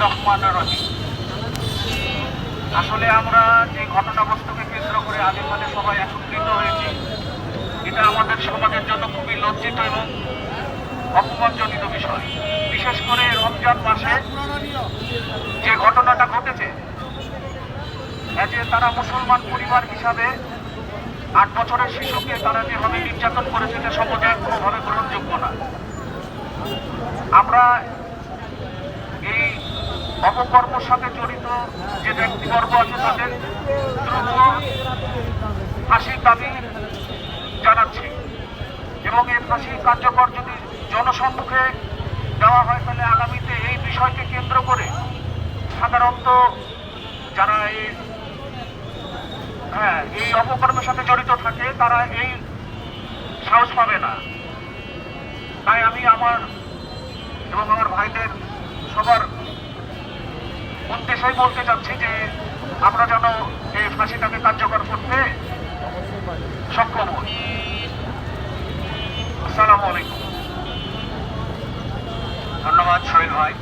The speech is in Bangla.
রহমান আসলে আমরা যে ঘটনাবস্তুকে কেন্দ্র করে আলিম মানে সবাই একত্রিত হয়েছি এটা আমাদের সমাজের জন্য খুবই লজ্জিত এবং অপমানজনিত বিষয় বিশেষ করে রমজান মাসে যে ঘটনাটা ঘটেছে তারা মুসলমান পরিবার হিসাবে আট বছরের শিশুকে তারা যেভাবে নির্যাতন করেছে, এটা সমাজে কোনোভাবে গ্রহণযোগ্য না। আমরা এই অপকর্মের সাথে জড়িত যে ব্যক্তিবর্গ আছে তাদের দ্রুত ফাঁসির দাবি জানাচ্ছি। এবং এই ফাঁসি কার্যকর যদি জনসম্মুখে দেওয়া হয়, তাহলে আগামীতে এই বিষয়কে কেন্দ্র করে সাধারণত যারা এই হ্যাঁ এই অপকর্মের সাথে জড়িত থাকে, তারা এই সাহস পাবে না। তাই আমি আমার এবং আমার ভাইদের সবার উদ্দেশ্যেই বলতে চাচ্ছি যে, আমরা যেন এই ফাঁসিটাকে কার্যকর করতে সক্ষম হই। আসসালামু আলাইকুম। ধন্যবাদ, শহীদ ভাই।